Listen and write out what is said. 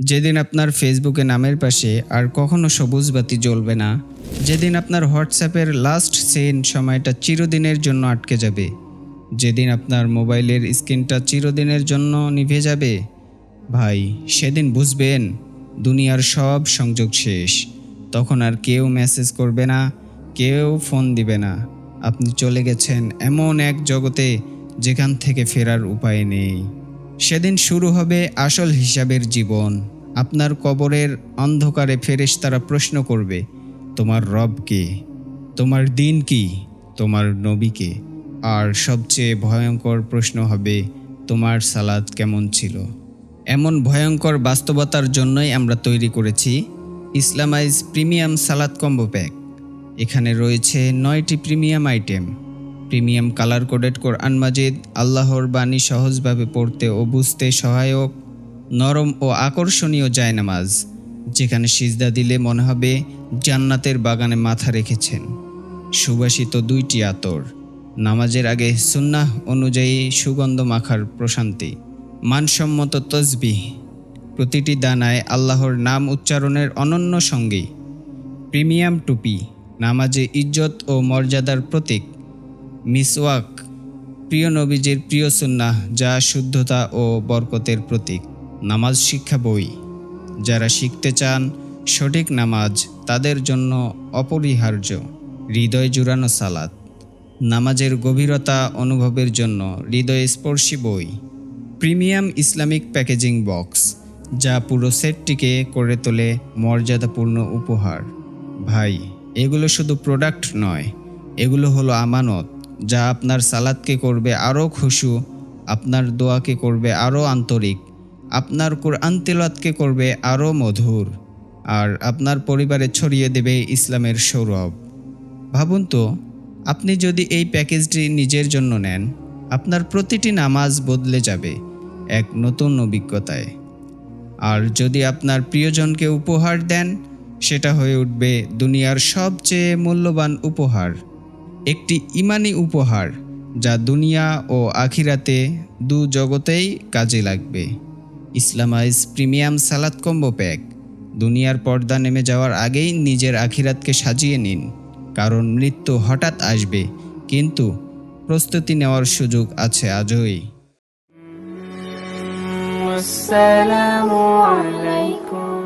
যেদিন আপনার ফেসবুকে নামের পাশে আর কখনো সবুজ বাতি জ্বলবে না, যেদিন আপনার হোয়াটসঅ্যাপের লাস্ট সেন সময়টা চিরদিনের জন্য আটকে যাবে, যেদিন আপনার মোবাইলের স্ক্রিনটা চিরদিনের জন্য নিভে যাবে, ভাই, সেদিন বুঝবেন, দুনিয়ার সব সংযোগ শেষ। তখন আর কেউ মেসেজ করবে না, কেউ ফোন দিবে না। আপনি চলে গেছেন এমন এক জগতে যেখান থেকে ফেরার উপায় নেই। সেদিন শুরু হবে আসল হিসাবের জীবন। আপনার কবরের অন্ধকারে ফেরেশতারা প্রশ্ন করবে, তোমার রব কে? তোমার দিন কি? তোমার নবীকে আর সবচেয়ে ভয়ঙ্কর প্রশ্ন হবে, তোমার সালাদ কেমন ছিল? এমন ভয়ঙ্কর বাস্তবতার জন্যই আমরা তৈরি করেছি Islamize premium salad combo pack. এখানে রয়েছে নয়টি premium item. Premium colour coded কোরআন মাজিদ, আল্লাহর বাণী সহজভাবে পড়তে ও বুঝতে সহায়ক, নরম ও আকর্ষণীয় জায়নামাজ, যেখানে সিজদা দিলে মনে হবে জান্নাতের বাগানে মাথা রেখেছেন। সুবাসিত দুইটি আতর, নামাজের আগে সুন্নাহ অনুযায়ী সুগন্ধ মাখার প্রশান্তি, মানসম্মত তসবিহ, প্রতিটি দানায় আল্লাহর নাম উচ্চারণের অনন্য সঙ্গী, প্রিমিয়াম টুপি, নামাজে ইজ্জত ও মর্যাদার প্রতীক। মিসওয়াক প্রিয় নবীজির প্রিয় সুন্নাহ, যা শুদ্ধতা ও বরকতের প্রতীক। নামাজ শিক্ষা বই। যারা শিখতে চান সঠিক নামাজ, তাদের জন্য অপরিহার্য হৃদয় জুড়ানো সালাত। নামাজের গভীরতা অনুভবের জন্য হৃদয় স্পর্শী বই। প্রিমিয়াম ইসলামিক প্যাকেজিং বক্স, যা পুরো সেটটিকে করে তোলে মর্যাদাপূর্ণ উপহার। ভাই, এগুলো শুধু প্রোডাক্ট নয়, এগুলো হলো আমানত। যা আপনার সালাদকে করবে আরও খুশু, আপনার দোয়াকে করবে আরও আন্তরিক, আপনার কোরআন তেলাতকে করবে আরও মধুর, আর আপনার পরিবারে ছড়িয়ে দেবে ইসলামের সৌরভ। ভাবুন তো, আপনি যদি এই প্যাকেজটি নিজের জন্য নেন, আপনার প্রতিটি নামাজ বদলে যাবে এক নতুন অভিজ্ঞতায়। আর যদি আপনার প্রিয়জনকে উপহার দেন, সেটা হয়ে উঠবে দুনিয়ার সবচেয়ে মূল্যবান উপহার। একটি ইমানি উপহার যা দুনিয়া ও আখিরাতে দু জগতেই কাজে লাগবে। Islamize premium salad combo pack. দুনিয়ার পর্দা নেমে যাওয়ার আগেই নিজের আখিরাতকে সাজিয়ে নিন, কারণ মৃত্যু হঠাৎ আসবে, কিন্তু প্রস্তুতি নেওয়ার সুযোগ আছে আজই। আসসালামু আলাইকুম।